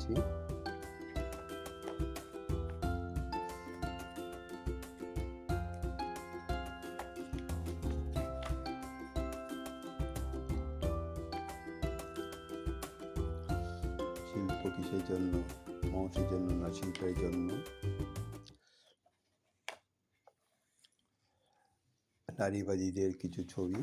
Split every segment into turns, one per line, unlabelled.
দেখাচ্ছি শিল্প কিসের জন্য মহসের জন্য না শিল্পের জন্য। নারীবাদীদের কিছু ছবি।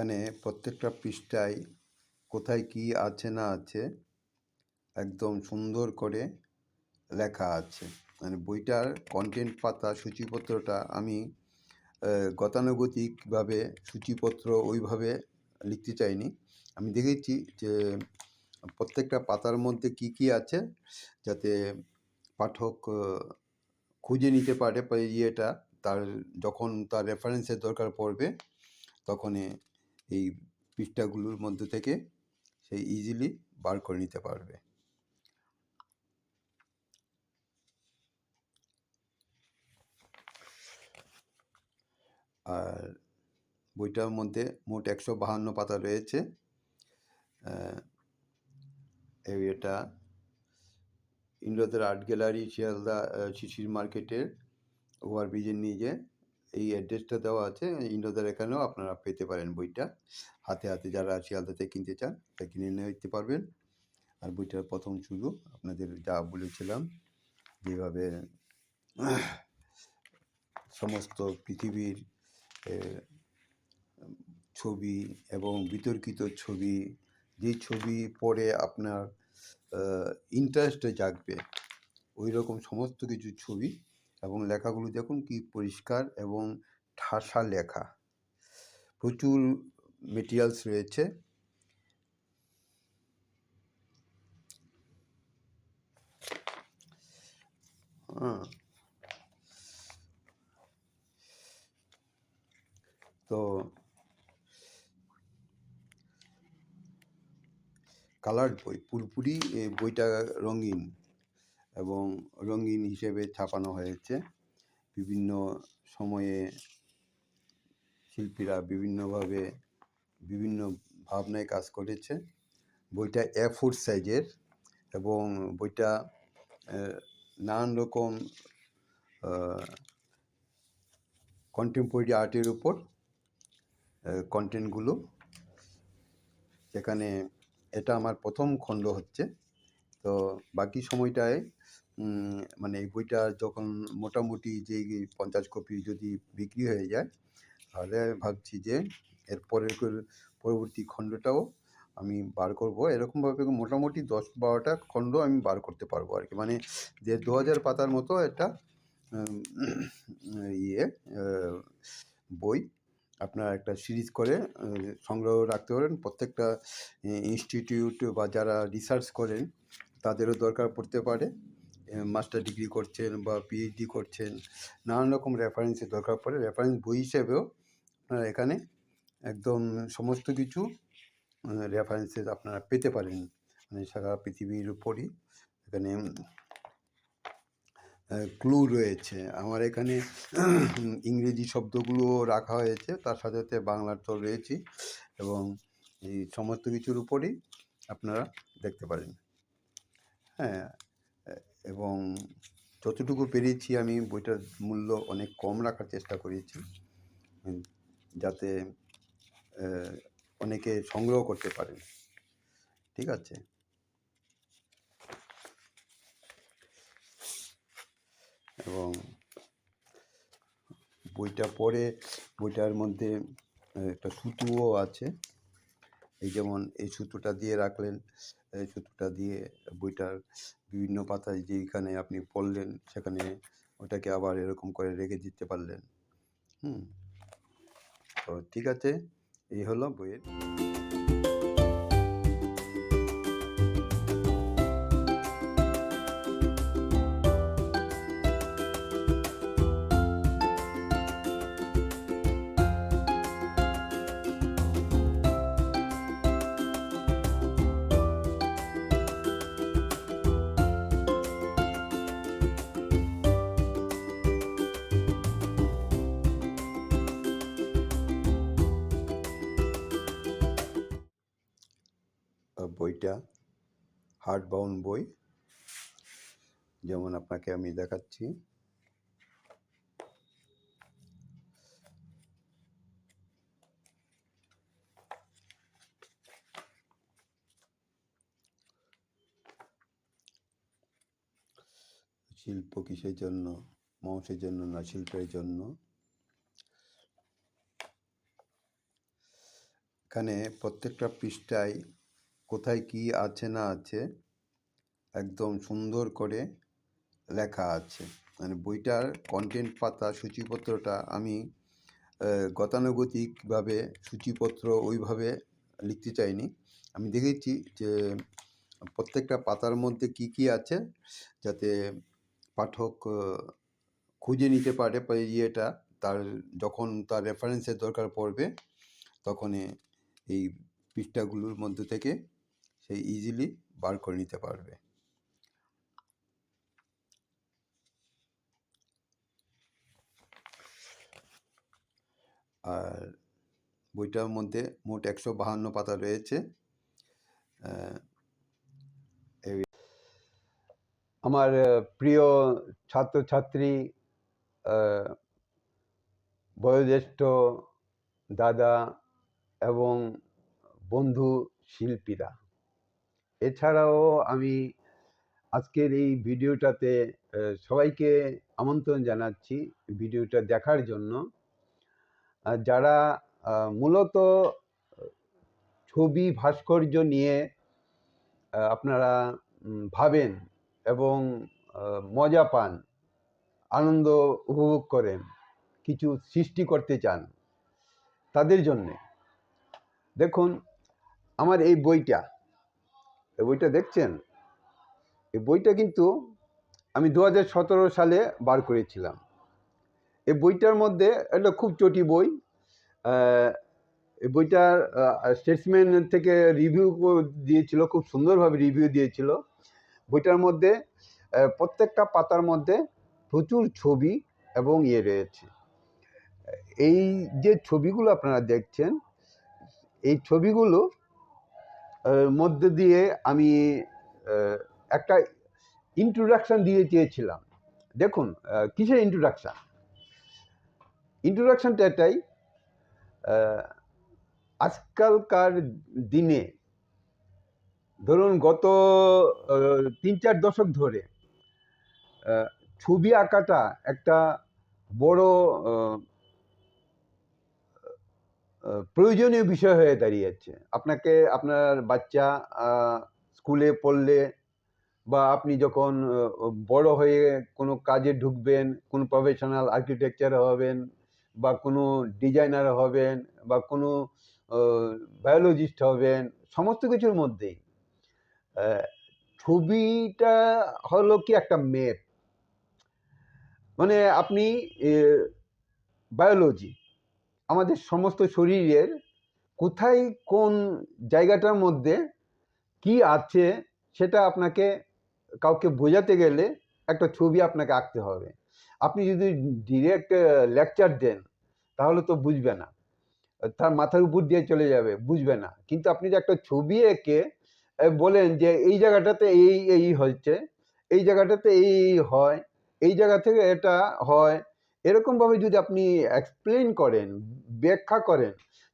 এখানে প্রত্যেকটা পৃষ্ঠায় কোথায় কি আছে না আছে একদম সুন্দর করে লেখা আছে। মানে বইটার কন্টেন্ট পাতা, সূচিপত্রটা আমি গতানুগতিকভাবে সূচিপত্র ওইভাবে লিখতে চাইনি। আমি দেখেছি যে প্রত্যেকটা পাতার মধ্যে কি কি আছে যাতে পাঠক খুঁজে নিতে পারে ইয়েটা, তার যখন তার রেফারেন্সের দরকার পড়বে তখন এই পৃষ্ঠাগুলোর মধ্যে থেকে সে ইজিলি বার করে নিতে পারবে। আর বইটার মধ্যে মোট একশো বাহান্ন পাতা রয়েছে। এটা ইন্দ্রদের আর্ট গ্যালারি, শিয়ালদা শিশির মার্কেটের ওভারব্রিজের নিচে। এই অ্যাড্রেসটা দেওয়া আছে, ইন্দ্রদের এখানেও আপনারা পেতে পারেন বইটা। হাতে হাতে যারা শিয়ালদাতে কিনতে চান তা কিনে নিতে পারবেন। আর বইটার প্রথম শুরু, আপনাদের যা বলেছিলাম, যেভাবে সমস্ত পৃথিবীর ছবি এবং বিতর্কিত ছবি যেই ছবি পড়ে আপনার ইন্টারেস্টে জাগবে ওই রকম সমস্ত কিছু ছবি এবং লেখাগুলো দেখুন কি পরিষ্কার এবং ঠাসা লেখা। প্রচুর মেটেরিয়ালস রয়েছে। হ্যাঁ। তো কালার বই, পুরোপুরি বইটা রঙিন। এবং রঙিন হিসেবে ছাপানো হয়েছে। বিভিন্ন সময়ে শিল্পীরা বিভিন্নভাবে বিভিন্ন ভাবনায় কাজ করেছে। বইটা এ ফোর সাইজের এবং বইটা নানান রকম কন্টেম্পোরারি আর্টের উপর কন্টেন্টগুলো সেখানে এটা আমার প্রথম খণ্ড হচ্ছে। তো বাকি সময়টায় মানে এই বইটা যখন মোটামুটি যে পঞ্চাশ কপি যদি বিক্রি হয়ে যায়, তাহলে ভাবছি যে এর পরের পরবর্তী খণ্ডটাও আমি বার করব। এরকমভাবে মোটামুটি দশ বারোটা খণ্ড আমি বার করতে পারব আর কি মানে যে দু হাজার পাতার মতো একটা ইয়ে বই আপনার একটা সিরিজ করে সংগ্রহ রাখতে পারেন। প্রত্যেকটা ইনস্টিটিউট বা যারা রিসার্চ করেন তাদেরও দরকার পড়তে পারে। মাস্টার ডিগ্রি করছেন বা পিএইচডি করছেন নানান রকম রেফারেন্সের দরকার পড়ে। রেফারেন্স বই হিসেবেও আপনারা এখানে একদম সমস্ত কিছু রেফারেন্সেস আপনারা পেতে পারেন। মানে সারা পৃথিবীর উপরই এখানে ক্লু রয়েছে। আমার এখানে ইংরেজি শব্দগুলো রাখা হয়েছে। তার সাথে সাথে বাংলার তো রয়েছে এবং এই সমস্ত কিছুর উপরই আপনারা দেখতে পারেন। হ্যাঁ এবং যতটুকু পেরেছি আমি বইটার মূল্য অনেক কম রাখার চেষ্টা করেছি। যাতে অনেকে সংগ্রহ করতে পারেন। ঠিক আছে? এবং বইটা পড়ে, বইটার মধ্যে একটা সুতোও আছে। এই যেমন এই সুতোটা দিয়ে রাখলেন সুতোটা দিয়ে বইটার বিভিন্ন পাতায় যেইখানে আপনি পড়লেন, সেখানে ওটাকে আবার এরকম করে রেখে দিতে পারলেন। হুম? তো ঠিক আছে, এই হলো বইয়ের হার্ড বই। যেমন আপনাকে আমি দেখাচ্ছি। শিল্প কিসের জন্য? মানুষের জন্য না শিল্পের জন্য? এখানে প্রত্যেকটা পৃষ্ঠায় কোথায় কি আছে না আছে একদম সুন্দর করে লেখা আছে। মানে বইটার কন্টেন্ট পাতা, সূচিপত্রটা আমি গতানুগতিকভাবে সূচিপত্র ওইভাবে লিখতে চাইনি। আমি দেখেছি যে প্রত্যেকটা পাতার মধ্যে কি কি আছে যাতে পাঠক খুঁজে নিতে পারে ইয়েটা, তার যখন তার রেফারেন্সের দরকার পড়বে তখন এই পৃষ্ঠাগুলোর মধ্যে থেকে সে ইজিলি বার করে নিতে পারবে। আর বইটার মধ্যে মোট একশো বাহান্ন পাতা রয়েছে।
আমার প্রিয় ছাত্রছাত্রী বয়োজ্যেষ্ঠ দাদা এবং বন্ধু শিল্পীরা। এছাড়াও আমি আজকের এই ভিডিওটাতে সবাইকে আমন্ত্রণ জানাচ্ছি ভিডিওটা দেখার জন্য। যারা মূলত ছবি ভাস্কর্য নিয়ে আপনারা ভাবেন এবং মজা পান, আনন্দ উপভোগ করেন, কিছু সৃষ্টি করতে চান, তাদের জন্যে। দেখুন, আমার এই বইটা এই বইটা দেখছেন? এই বইটা কিন্তু আমি দু হাজার সতেরো সালে বার করেছিলাম। এই বইটার মধ্যে একটা খুব চটি বই। এই বইটার স্টেটসম্যান থেকে রিভিউ দিয়েছিল, খুব সুন্দরভাবে রিভিউ দিয়েছিল। বইটার মধ্যে প্রত্যেকটা পাতার মধ্যে প্রচুর ছবি এবং ইয়ে রয়েছে। এই যে ছবিগুলো আপনারা দেখছেন, এই ছবিগুলো মধ্যে দিয়ে আমি একটা ইন্ট্রোডাকশন দিয়ে চেয়েছিলাম। দেখুন কিসের ইন্ট্রোডাকশন ইন্ট্রোডাকশনটা এটাই আজকালকার দিনে, ধরুন গত তিন চার দশক ধরে ছবি আঁকাটা একটা বড় প্রয়োজনীয় বিষয় হয়ে দাঁড়িয়েছে। আপনাকে আপনার বাচ্চা স্কুলে পড়লে বা আপনি যখন বড় হয়ে কোনো কাজে ঢুকবেন, কোনো প্রফেশনাল আর্কিটেকচার হবেন বা কোনো ডিজাইনার হবেন বা কোনো বায়োলজিস্ট হবেন, সমস্ত কিছুর মধ্যেই। ছবিটা হলো কি একটা মেপ মানে আপনি বায়োলজি আমাদের সমস্ত শরীরের কোথায় কোন জায়গাটার মধ্যে কি আছে সেটা আপনাকে কাউকে বোঝাতে গেলে একটা ছবি আপনাকে আঁকতে হবে। আপনি যদি ডিরেক্ট লেকচার দেন তাহলে তো বুঝবে না। তার মাথার উপর দিয়ে চলে যাবে, বুঝবে না। কিন্তু আপনি যে একটা ছবি এঁকে বলেন যে এই জায়গাটাতে এই এই হচ্ছে, এই জায়গাটাতে এই এই হয়, এই জায়গা থেকে এটা হয়, এরকমভাবে যদি আপনি এক্সপ্লেন করেন, ব্যাখ্যা করেন,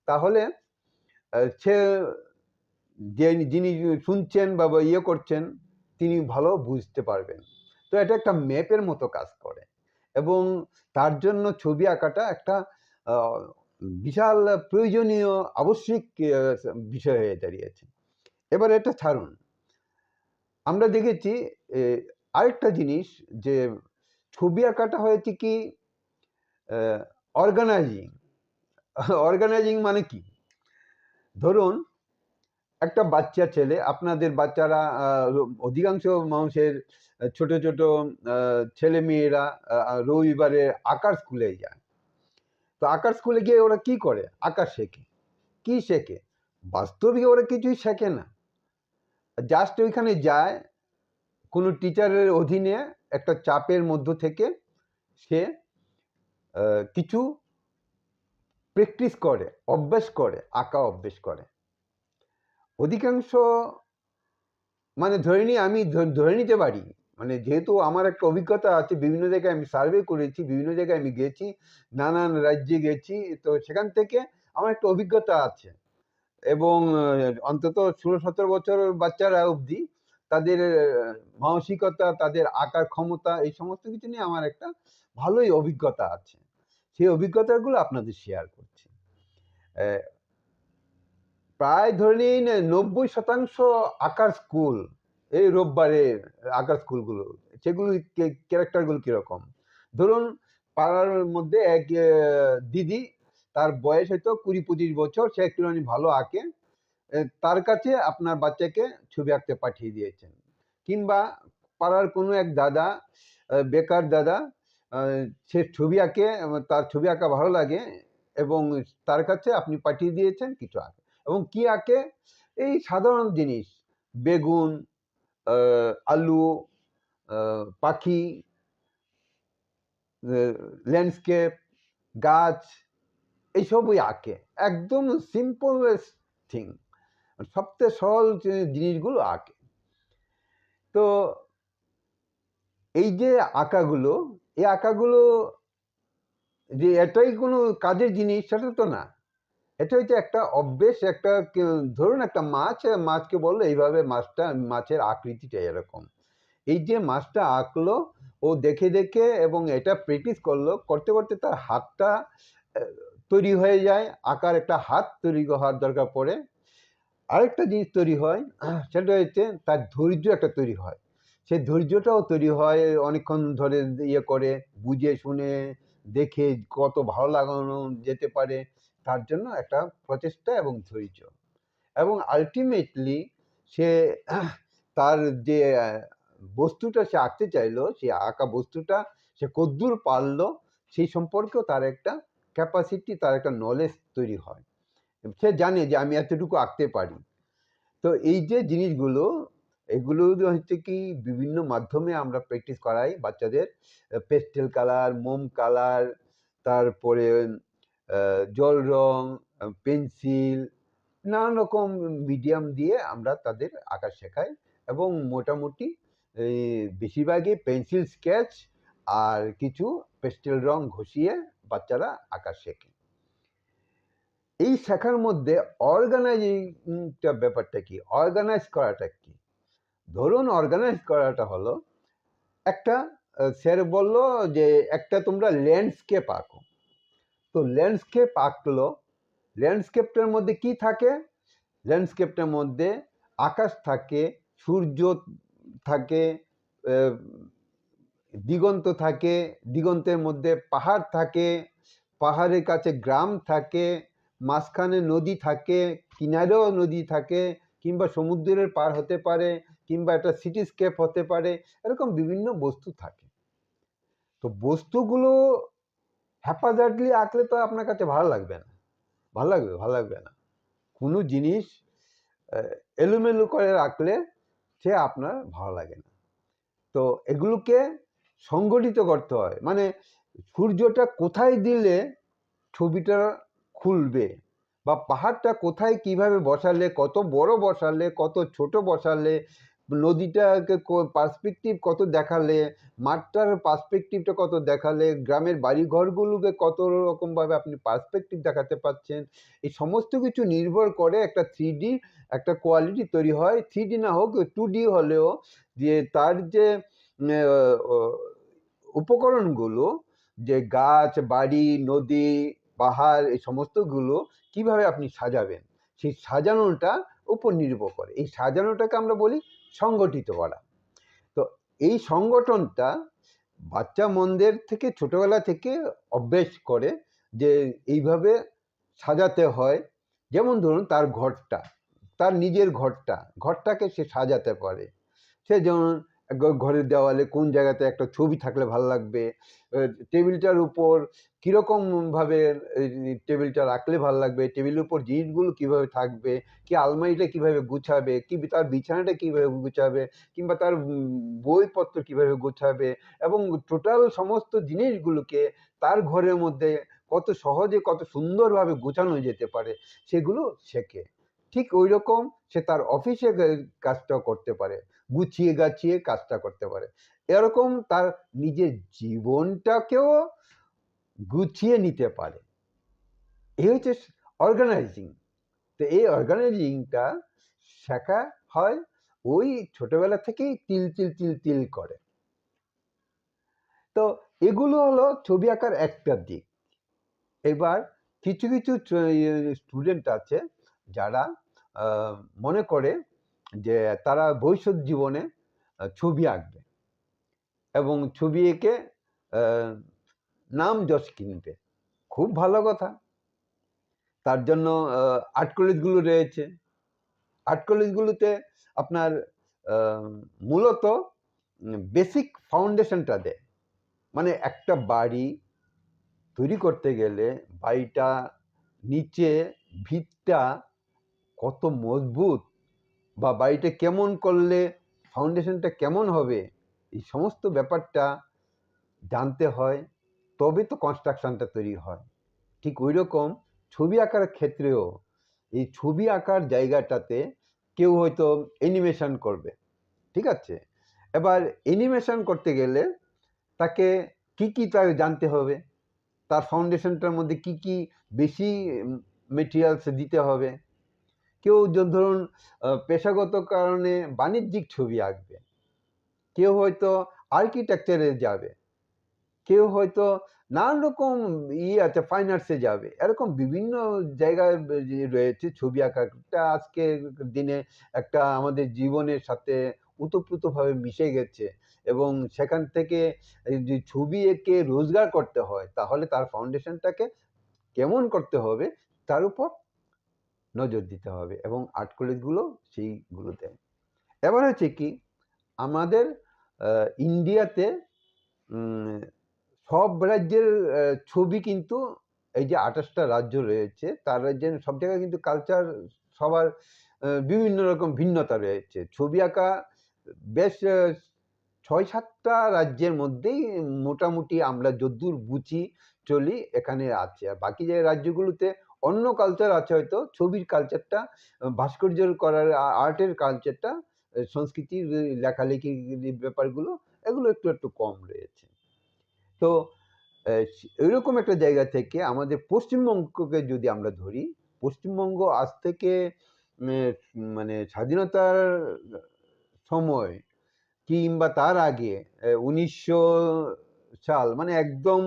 তাহলে সে যে যিনি শুনছেন বা ইয়ে করছেন, তিনি ভালো বুঝতে পারবেন। তো এটা একটা ম্যাপের মতো কাজ করে। এবং তার জন্য ছবি আঁকাটা একটা বিশাল প্রয়োজনীয় আবশ্যিক বিষয় হয়ে দাঁড়িয়েছে। এবার এটা ছাড়ুন। আমরা দেখেছি আরেকটা জিনিস যে ছবি আঁকাটা হয়েছে কি অর্গানাইজিং অর্গানাইজিং মানে কি? ধরুন, একটা বাচ্চা ছেলে, আপনাদের বাচ্চারা অধিকাংশ মানুষের ছোট ছোট ছেলে মেয়েরা রবিবারে আঁকার স্কুলে যায়। তো আঁকার স্কুলে গিয়ে ওরা কি করে? আঁকা শেখে। কি শেখে? বাস্তবিক ওরা কিছুই শেখে না। জাস্ট ওইখানে যায়, কোনো টিচারের অধীনে একটা চাপের মধ্য থেকে সে কিছু প্র্যাকটিস করে, অভ্যাস করে, আঁকা অভ্যেস করে। অধিকাংশ মানে ধরে নিই আমি ধরে নিতে পারি মানে যেহেতু আমার একটা অভিজ্ঞতা আছে, বিভিন্ন জায়গায় আমি সার্ভে করেছি, বিভিন্ন জায়গায় আমি গেছি, নানান রাজ্যে গেছি, তো সেখান থেকে আমার একটা অভিজ্ঞতা আছে। এবং অন্তত ষোলো সতেরো বছর বাচ্চারা অবধি তাদের মানসিকতা, তাদের আঁকার ক্ষমতা, এই সমস্ত কিছু নিয়ে আমার একটা ভালোই অভিজ্ঞতা আছে। সেই অভিজ্ঞতাগুলো আপনাদের শেয়ার করছি। প্রায় ধরে নিন নব্বই শতাংশ আঁকার স্কুল এই রোববারে আঁকার স্কুলগুলো, সেগুলো ক্যারেক্টারগুলো কীরকম? ধরুন, পাড়ার মধ্যে এক দিদি, তার বয়স হয়তো কুড়ি পঁচিশ বছর, সে একটুখানি ভালো আঁকে তার কাছে আপনার বাচ্চাকে ছবি আঁকতে পাঠিয়ে দিয়েছেন। কিংবা পাড়ার কোনো এক দাদা বেকার দাদা সে ছবি আঁকে, তার ছবি আঁকা ভালো লাগে, এবং তার কাছে আপনি পাঠিয়ে দিয়েছেন কিছু আঁকে। এবং কি আঁকে? এই সাধারণ জিনিস, বেগুন আলু পাখি ল্যান্ডস্কেপ গাছ, এইসবই আঁকে। একদম সিম্পল থিং সবচেয়ে সরল জিনিসগুলো আঁকে। তো এই যে আঁকাগুলো, এই আঁকাগুলো যে এটাই কোনো কাজের জিনিস, সেটা তো না। এটা হচ্ছে একটা অভ্যেস, একটা ধরুন একটা মাছ, মাছকে বলল এইভাবে মাছটা, মাছের আকৃতিটা এরকম। এই যে মাছটা আঁকলো, ও দেখে দেখে এবং এটা প্র্যাকটিস করল, করতে করতে তার হাতটা তৈরি হয়ে যায়, আঁকার একটা হাত তৈরি হওয়ার দরকার পড়ে। আরেকটা জিনিস তৈরি হয়, সেটা হচ্ছে তার ধৈর্য একটা তৈরি হয়। সেই ধৈর্যটাও তৈরি হয়, অনেকক্ষণ ধরে ইয়ে করে, বুঝে শুনে, দেখে কত ভালো লাগানো যেতে পারে। তার জন্য একটা প্রচেষ্টা এবং ধৈর্য। এবং আলটিমেটলি সে তার যে বস্তুটা সে আঁকতে চাইলো, সে আঁকা বস্তুটা সে কদ্দূর পারল, সেই সম্পর্কেও তার একটা ক্যাপাসিটি তার একটা নলেজ তৈরি হয়। সে জানে যে আমি এতটুকু আঁকতে পারি। তো এই যে জিনিসগুলো, এগুলো হচ্ছে কি, বিভিন্ন মাধ্যমে আমরা প্র্যাকটিস করাই বাচ্চাদের পেস্টেল কালার মোম কালার তারপরে জল রং পেন্সিল নানান রকম মিডিয়াম দিয়ে আমরা তাদের আঁকা শেখাই এবং মোটামুটি বেশিরভাগই পেন্সিল স্কেচ আর কিছু পেস্টেল রং ঘষিয়ে বাচ্চারা আঁকা শেখে। এই শেখার মধ্যে অর্গানাইজিংটা ব্যাপারটা কি? অর্গানাইজ করাটা কি? ধরুন অর্গানাইজ করাটা হলো, একটা স্যার বলল যে, একটা তোমরা ল্যান্ডস্কেপ আঁকো। তো ল্যান্ডস্কেপ আঁকলো। ল্যান্ডস্কেপটার মধ্যে কি থাকে? ল্যান্ডস্কেপটার মধ্যে আকাশ থাকে, সূর্য থাকে দিগন্ত থাকে, দিগন্তের মধ্যে পাহাড় থাকে, পাহাড়ের কাছে গ্রাম থাকে, মাঝখানে নদী থাকে, কিনারেও নদী থাকে, কিংবা সমুদ্রের পার হতে পারে, কিংবা একটা সিটিস্কেপ হতে পারে, এরকম বিভিন্ন বস্তু থাকে। তো বস্তুগুলো হ্যাপাজার্টলি আঁকলে তো আপনার কাছে ভালো লাগবে না। ভালো লাগবে ভালো লাগবে না। কোনো জিনিস এলোমেলো করে রাখলে সে আপনার ভালো লাগে না। তো এগুলোকে সংগঠিত করতে হয়। মানে সূর্যটা কোথায় দিলে ছবিটা খুলবে বা পাহাড়টা কোথায় কীভাবে বসালে, কত বড় বসালে, কত ছোট বসালে নদীটাকে পার্সপেক্টিভ কত দেখালে, মাঠটার পার্সপেক্টিভটা কত দেখালে, গ্রামের বাড়ি ঘরগুলোকে কত রকমভাবে আপনি পার্সপেক্টিভ দেখাতে পাচ্ছেন, এই সমস্ত কিছু নির্ভর করে একটা থ্রি ডি একটা কোয়ালিটি তৈরি হয়। থ্রি ডি না হোক টু ডি হলেও যে তার যে উপকরণগুলো, যে গাছ, বাড়ি, নদী, পাহাড়, এই সমস্তগুলো কীভাবে আপনি সাজাবেন, সেই সাজানোটা উপর নির্ভর করে। এই সাজানোটাকে আমরা বলি সংগঠিত করা। তো এই সংগঠনটা বাচ্চা মন্দের থেকে, ছোটবেলা থেকে অভ্যেস করে যে এইভাবে সাজাতে হয়। যেমন ধরুন তার ঘরটা, তার নিজের ঘরটা, ঘরটাকে সে সাজাতে পারে। সে যেমন ঘরের দেওয়ালে কোন জায়গাতে একটা ছবি থাকলে ভালো লাগবে? টেবিলটার উপর কীরকম ভাবে টেবিলটা রাখলে ভালো লাগবে? টেবিলের উপর জিনিসগুলো কীভাবে থাকবে? কি আলমারিটা কীভাবে গুছাবে? কি তার বিছানাটা কীভাবে গুছাবে? কিংবা তার বইপত্র কীভাবে গুছাবে? এবং টোটাল সমস্ত জিনিসগুলোকে তার ঘরের মধ্যে কত সহজে, কত সুন্দরভাবে গোছানো যেতে পারে সেগুলো শেখে। ঠিক ওই রকম সে তার অফিসে গে- কাজটা করতে পারে। গুছিয়ে গাছিয়ে কাজটা করতে পারে। এরকম তার নিজের জীবনটাকেও গুছিয়ে নিতে পারে। এই হচ্ছে অর্গানাইজিং তো এই অর্গানাইজিংটা শেখা হয়, ওই ছোটবেলা থেকেই তিল তিল তিল তিল করে। তো এগুলো হলো ছবি আঁকার একটা দিক। এবার কিছু কিছু স্টুডেন্ট আছে যারা মনে করে যে তারা ভবিষ্যৎ জীবনে ছবি আঁকবে এবং ছবি এঁকে নাম যশ কিনবে। খুব ভালো কথা। তার জন্য আর্ট কলেজগুলো রয়েছে। আর্ট কলেজগুলোতে আপনার মূলত বেসিক ফাউন্ডেশনটা দেয়। মানে একটা বাড়ি তৈরি করতে গেলে বাড়িটা নিচে, ভিতটা কত মজবুত বা বাড়িটা কেমন করলে ফাউন্ডেশনটা কেমন হবে, এই সমস্ত ব্যাপারটা জানতে হয় তবে তো কনস্ট্রাকশনটা তৈরি হয়। ঠিক ওই রকম ছবি আঁকার ক্ষেত্রেও এই ছবি আঁকার জায়গাটাতে কেউ হয়তো অ্যানিমেশন করবে, ঠিক আছে? এবার অ্যানিমেশন করতে গেলে তাকে কি কি তার জানতে হবে? তার ফাউন্ডেশনটার মধ্যে কি কি বেশি মেটেরিয়ালস দিতে হবে? কেউ ধরুন পেশাগত কারণে বাণিজ্যিক ছবি আঁকবে। কেউ হয়তো আর্কিটেকচারে যাবে। কেউ হয়তো নানান রকম ইয়ে আছে ফাইন আর্টসে যাবে। এরকম বিভিন্ন জায়গায় রয়েছে ছবি আঁকাটা আজকের দিনে একটা আমাদের জীবনের সাথে উতপ্রুতভাবে মিশে গেছে এবং সেখান থেকে যে ছবি এঁকে রোজগার করতে হয়, তাহলে তার ফাউন্ডেশনটাকে কেমন করতে হবে, তার উপর নজর দিতে হবে এবং আর্ট কলেজগুলো সেইগুলো দেয় এবার হচ্ছে কি, আমাদের ইন্ডিয়াতে সব রাজ্যের ছবি কিন্তু এই যে আঠাশটা রাজ্য রয়েছে, তার রাজ্যের সব জায়গায় কিন্তু কালচার সবার বিভিন্ন রকম ভিন্নতা রয়েছে। ছবি আঁকা বেশ ছয় সাতটা রাজ্যের মধ্যেই মোটামুটি আমরা যদ্দূর বুঝি চলি এখানে আছে। আর বাকি যে রাজ্যগুলোতে অন্য কালচার আছে হয়তো, ছবির কালচারটা ভাস্কর্যের করার আর্টের কালচারটা সংস্কৃতির লেখালেখির ব্যাপারগুলো, এগুলো একটু একটু কম রয়েছে। তো এরকম একটা জায়গা থেকে আমাদের পশ্চিমবঙ্গকে যদি আমরা ধরি, পশ্চিমবঙ্গ আজ থেকে মানে স্বাধীনতার সময় কিংবা তার আগে উনিশশো সাল মানে একদম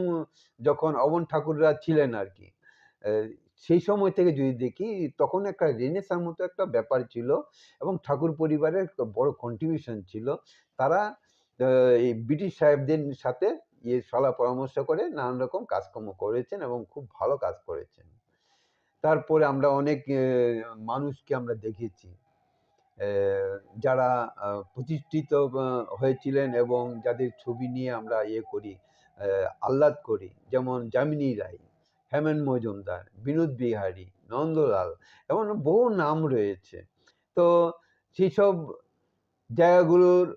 যখন অবন ঠাকুররা ছিলেন আর কি সেই সময় থেকে যদি দেখি তখন একটা রেনেসার মতো একটা ব্যাপার ছিল এবং ঠাকুর পরিবারের বড় কন্ট্রিবিউশন ছিল। তারা এই ব্রিটিশ সাহেবদের সাথে ইয়ে সলা পরামর্শ করে নানান রকম কাজকর্ম করেছেন এবং খুব ভালো কাজ করেছেন। তারপরে আমরা অনেক মানুষকে আমরা দেখেছি। যারা প্রতিষ্ঠিত হয়েছিলেন এবং যাদের ছবি নিয়ে আমরা ইয়ে করি আহ, আহ্লাদ করি। যেমন যামিনী রায়। হেমেন মজুমদার বিনোদ বিহারী, নন্দলাল এমন বহু নাম রয়েছে। তো সেই সব জায়গাগুলোর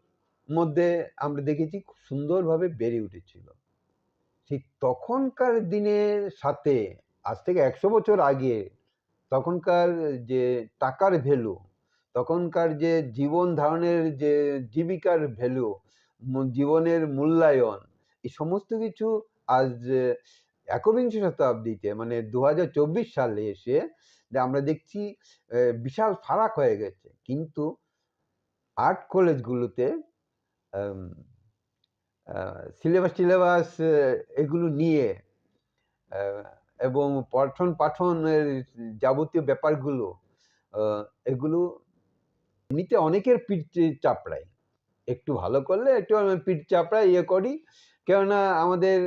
মধ্যে আমরা দেখেছি খুব সুন্দরভাবে বেড়ে উঠেছিল। সেই তখনকার দিনের সাথে, আজ থেকে একশো বছর আগে, তখনকার যে টাকার ভ্যালু তখনকার যে জীবন ধারণের যে জীবিকার ভ্যালু জীবনের মূল্যায়ন, এই সমস্ত কিছু আজ একবিংশ শতাব্দীতে মানে দু হাজার চব্বিশ সালে এসে আমরা দেখছি বিশাল ফারাক হয়ে গেছে। কিন্তু আর্ট কলেজগুলোতে সিলেবাস টিলেবাস এগুলো নিয়ে এবং পঠন পাঠনের যাবতীয় ব্যাপারগুলো এগুলো এমনিতে অনেকের পিঠ চাপড়ায়। একটু ভালো করলে একটু পিঠ চাপড়ায় ইয়ে করি কেননা আমাদের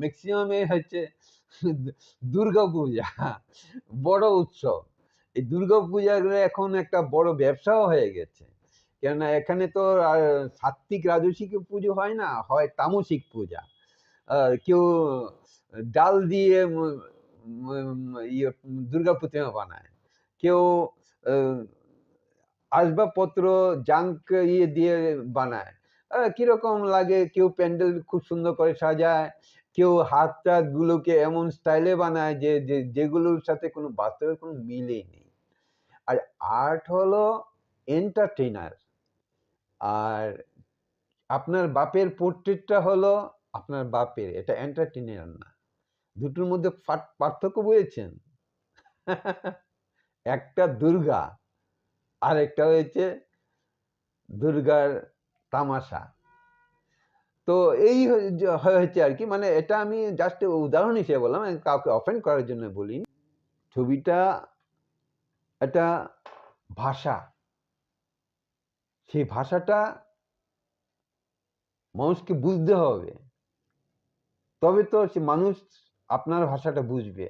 ম্যাক্সিমামে হচ্ছে দুর্গা পূজা, বড় উৎসব। এই দুর্গা পূজাগুলো এখন একটা বড় ব্যবসাও হয়ে গেছে। কেননা এখানে তো আর সাত্বিক রাজসিক পুজো হয় না, হয় তামসিক পূজা। কেউ ডাল দিয়ে ইয়ে দুর্গা প্রতিমা বানায়। কেউ আসবাবপত্র, জাঙ্ক ইয়ে দিয়ে বানায়। কীরকম লাগে? কেউ প্যান্ডেল খুব সুন্দর করে সাজায়, কেউ হাত টাত গুলোকে এমন স্টাইলে বানায় যে যেগুলোর সাথে কোনো বাস্তবের কোনো মিলেই নেই। আর আর্ট হলো এন্টারটেইনার আর আপনার বাপের পোর্ট্রেটটা হলো আপনার বাপের, এটা এন্টারটেইনার না। দুটোর মধ্যে পার- পার্থক্য বুঝেছেন? একটা দুর্গা আর একটা হয়েছে দুর্গার তামাশা। তো এই হয়েছে আর কি মানে এটা আমি জাস্ট উদাহরণ হিসেবে বললাম কাউকে অফেন্ড করার জন্য বলিনি। ছবিটা একটা ভাষা। সেই ভাষাটা মানুষকে বুঝতে হবে। তবে তো সে মানুষ আপনার ভাষাটা বুঝবে।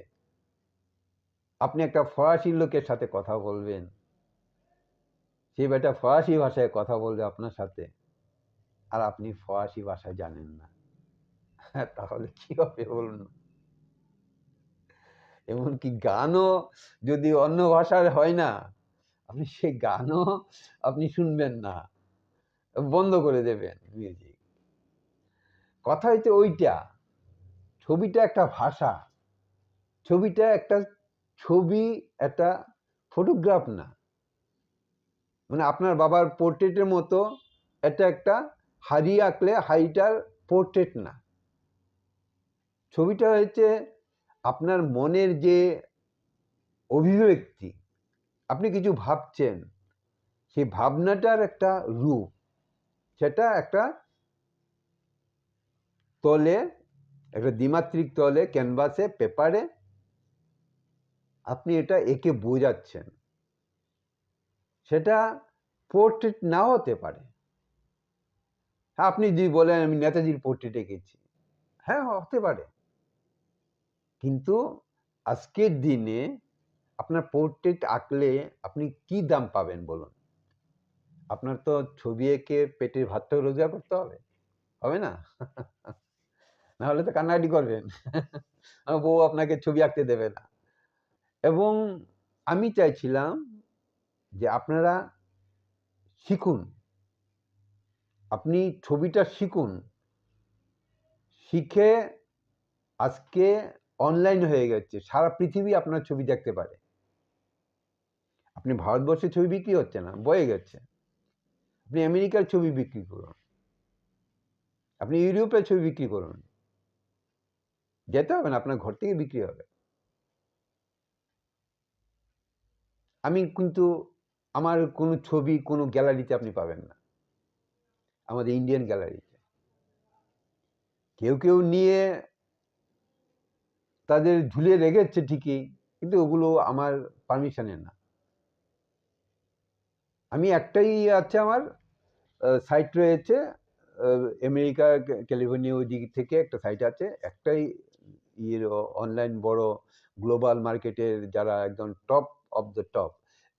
আপনি একটা ফরাসি লোকের সাথে কথা বলবেন। সে বেটা ফরাসি ভাষায় কথা বলবে আপনার সাথে। আর আপনি ফরাসি ভাষা জানেন না। তাহলে কি হবে বলুন? এমনকি গানও যদি অন্য ভাষার হয় না, আপনি সে গানও আপনি শুনবেন না। বন্ধ করে দেবেন মিউজিক কথা হচ্ছে ওইটা, ছবিটা একটা ভাষা। ছবিটা একটা ছবি, একটা ফটোগ্রাফ না। মানে আপনার বাবার পোর্ট্রেটের মতো, এটা একটা হাড়ি আঁকলে হাড়িটার পোর্ট্রেট না। ছবিটা হচ্ছে আপনার মনের যে অভিব্যক্তি, আপনি কিছু ভাবছেন, সেই ভাবনাটার একটা রূপ, সেটা একটা তলে, একটা দ্বিমাত্রিক তলে, ক্যানভাসে, পেপারে আপনি এটা একে বোঝাচ্ছেন। সেটা পোর্ট্রেট নাও হতে পারে। হ্যাঁ আপনি যদি বলেন আমি নেতাজির পোর্ট্রেট এঁকেছি। হ্যাঁ হতে পারে। কিন্তু আজকের দিনে আপনার পোর্ট্রেট আঁকলে আপনি কি দাম পাবেন বলুন? আপনার তো ছবি এঁকে পেটের ভাতটাও রোজগার করতে হবে। হবে না? নাহলে তো কান্নাকাটি করবেন। বউ আপনাকে ছবি আঁকতে দেবে না। এবং আমি চাইছিলাম যে আপনারা শিখুন। আপনি ছবিটা শিখুন। শিখে আজকে অনলাইন হয়ে গেছে। সারা পৃথিবী আপনার ছবি দেখতে পারে। আপনি ভারতবর্ষে ছবি বিক্রি হচ্ছে না, বয়ে গেছে। আপনি আমেরিকার ছবি বিক্রি করুন। আপনি ইউরোপের ছবি বিক্রি করুন। যেতে হবে না, আপনার ঘর থেকে বিক্রি হবে। আমি কিন্তু, আমার কোনো ছবি, কোনো গ্যালারিতে আপনি পাবেন না। আমাদের ইন্ডিয়ান গ্যালারিতে কেউ কেউ নিয়ে তাদের ঝুলিয়ে রেখেছে ঠিকই, কিন্তু ওগুলো আমার পারমিশনের না। আমি একটাই আছে আমার সাইট রয়েছে আমেরিকা ক্যালিফোর্নিয়া ওই দিক থেকে একটা সাইট আছে, একটাই ইয়ের অনলাইন বড় গ্লোবাল মার্কেটের যারা একদম টপ অফ দ্য টপ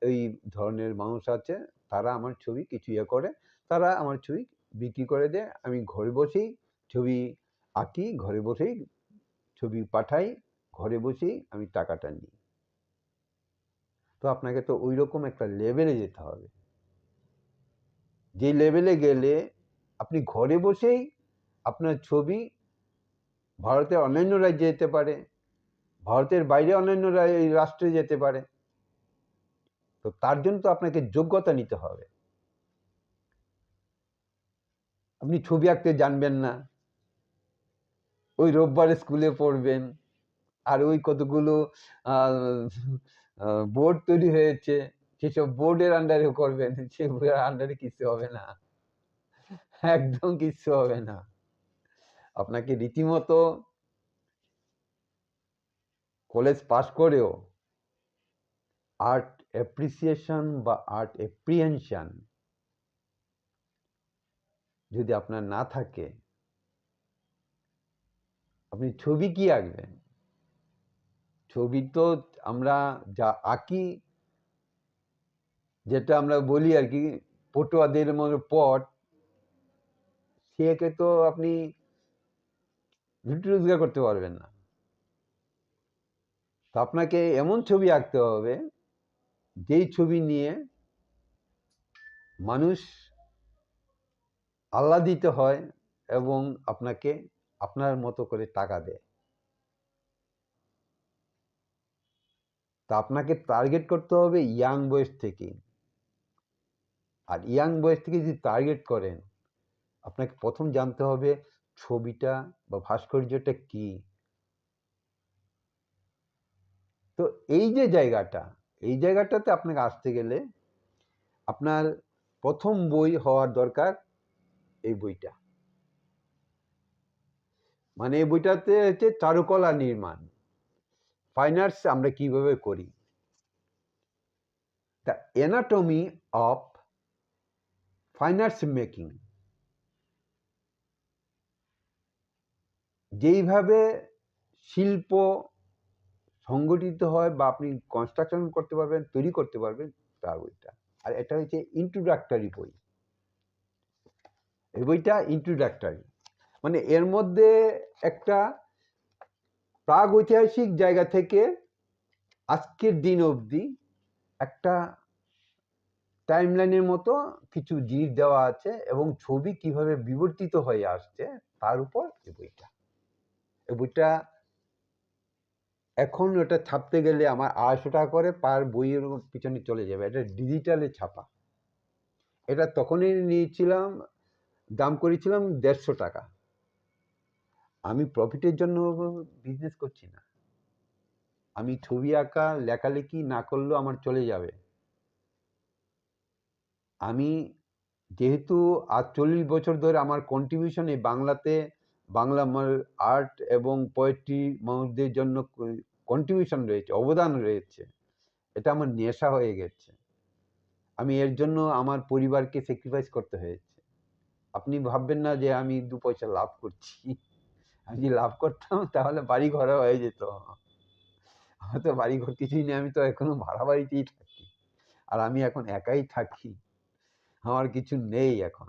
এই ধরনের মানুষ আছে, তারা আমার ছবি কিছু ইয়ে করে, তারা আমার ছবি বিক্রি করে দেয় আমি ঘরে বসেই ছবি আঁকি, ঘরে বসেই ছবি পাঠাই, ঘরে বসেই আমি টাকাটা নিই। তো আপনাকে তো ওই রকম একটা লেভেলে যেতে হবে। যে লেভেলে গেলে আপনি ঘরে বসেই আপনার ছবি ভারতের অন্যান্য রাজ্যে যেতে পারে, ভারতের বাইরে অন্যান্য রাষ্ট্রে যেতে পারে। তো তার জন্য তো আপনাকে যোগ্যতা নিতে হবে। আপনি ছবি আঁকতে জানবেন না। ওই রোববারে স্কুলে পড়বেন। আর ওই কতগুলো বোর্ড তৈরি হয়েছে, সেসব বোর্ডের আন্ডারে করবেন। সে বোর্ডের আন্ডারে কিছু হবে না। একদম কিছু হবে না। আপনাকে রীতিমতো কলেজ পাস করেও আর্ট অ্যাপ্রিসিয়েশন বা আর্ট এপ্রিহেনশন যদি আপনার না থাকে, আপনি ছবি কি আঁকবেন? ছবি তো আমরা যা আঁকি, যেটা আমরা বলি আর কি, পটুয়াদের মতো পট, সেকে তো আপনি রুটি রোজগার করতে পারবেন না। তো আপনাকে এমন ছবি আঁকতে হবে, যেই ছবি নিয়ে মানুষ আহ্লাদিত হয় এবং আপনাকে আপনার মতো করে টাকা দেয়। তা আপনাকে টার্গেট করতে হবে ইয়াং বয়স থেকে। আর ইয়াং বয়স থেকে যদি টার্গেট করেন, আপনাকে প্রথম জানতে হবে ছবিটা বা ভাস্কর্যটা কি। তো এই যে জায়গাটা, এই জায়গাটাতে আপনাকে আসতে গেলে আপনার প্রথম বই হওয়ার দরকার এই বইটা। মানে এই বইটাতে হচ্ছে চারুকলা নির্মাণ। ফাইন আর্টস আমরা কীভাবে করি? The anatomy of fine arts making যেইভাবে শিল্প সংগঠিত হয় বা আপনি কনস্ট্রাকশন করতে পারবেন, তৈরি করতে পারবেন, তার বইটা। আর এটা হচ্ছে ইন্ট্রোডাক্টরি বই। এই বইটা ইন্ট্রোডাক্টরি মানে এর মধ্যে একটা প্রাগ ঐতিহাসিক জায়গা থেকে আজকের দিন অবধি একটা টাইমলাইনের মতো কিছু জিনিস দেওয়া আছে এবং ছবি কীভাবে বিবর্তিত হয়ে আসছে তার উপর এই বইটা। এই বইটা এখন ওটা ছাপতে গেলে আমার আড়াইশো টাকা করে পার বইয়ের পিছনে চলে যাবে। এটা ডিজিটালে ছাপা। এটা তখনই নিয়েছিলাম দাম করেছিলাম দেড়শো টাকা। আমি প্রফিটের জন্য বিজনেস করছি না। আমি ছবি আঁকা, লেখালেখি না করলেও আমার চলে যাবে। আমি যেহেতু আজ চল্লিশ বছর ধরে আমার কন্ট্রিবিউশন বাংলাতে বাংলা আর্ট এবং পোয়েট্রি মানুষদের জন্য কন্ট্রিবিউশন রয়েছে, অবদান রয়েছে। এটা আমার নেশা হয়ে গেছে। আমি এর জন্য আমার পরিবারকে স্যাক্রিফাইস করতে হয়েছে। আপনি ভাববেন না যে আমি দু পয়সা লাভ করছি। আমি যদি লাভ করতাম তাহলে বাড়ি ঘরে হয়ে যেত। আমার তো বাড়ি ঘর কিছুই নেই, আমি তো এখনও ভাড়া বাড়িতেই থাকি। আর আমি এখন একাই থাকি। আমার কিছু নেই এখন।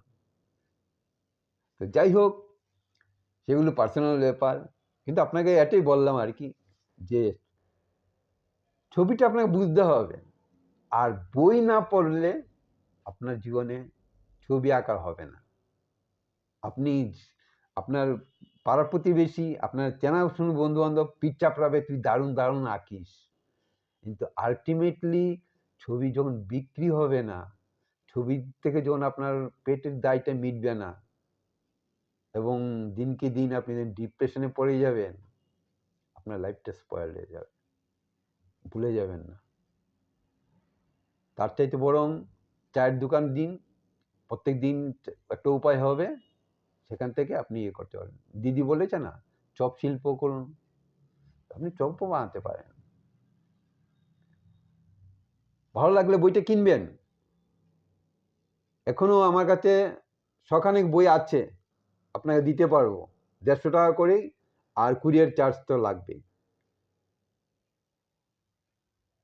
তো যাই হোক, সেগুলো পার্সোনাল ব্যাপার। কিন্তু আপনাকে এটাই বললাম আর কি, যে ছবিটা আপনাকে বুঝতে হবে। আর বই না পড়লে আপনার জীবনে ছবি আঁকা হবে না। আপনি আপনার পাড়া প্রতিবেশী, আপনার চেনা শুনু বন্ধু বান্ধব পিঠ চাপড়াবে তুই দারুণ দারুণ আঁকিস। কিন্তু আলটিমেটলি ছবি যখন বিক্রি হবে না, ছবি থেকে যখন আপনার পেটের দায়টা মিটবে না, এবং দিনকে দিন আপনি ডিপ্রেশনে পড়ে যাবেন, আপনার লাইফটা স্পয়েল হয়ে যাবে। ভুলে যাবেন না। তার চাইতে বরং চায়ের দোকান দিন প্রত্যেক দিন একটা উপায় হবে সেখান থেকে আপনি ইয়ে করতে পারেন। দিদি বলেছে না, চপ শিল্প করুন। আপনি চপও বানাতে পারেন। ভালো লাগলে বইটা কিনবেন। এখনও আমার কাছে শখানেক বই আছে, আপনাকে দিতে পারব। দেড়শো টাকা করেই, আর কুরিয়ার চার্জ তো লাগবেই।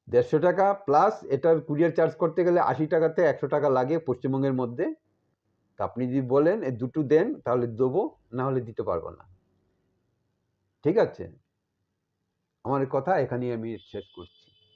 দেড়শো টাকা প্লাস এটার কুরিয়ার চার্জ করতে গেলে আশি টাকাতে একশো টাকা লাগে পশ্চিমবঙ্গের মধ্যে। তা আপনি যদি বলেন এই দুটো দেন, তাহলে দেবো, না হলে দিতে পারব না। ঠিক আছে? আমার কথা এখানেই আমি শেষ করছি।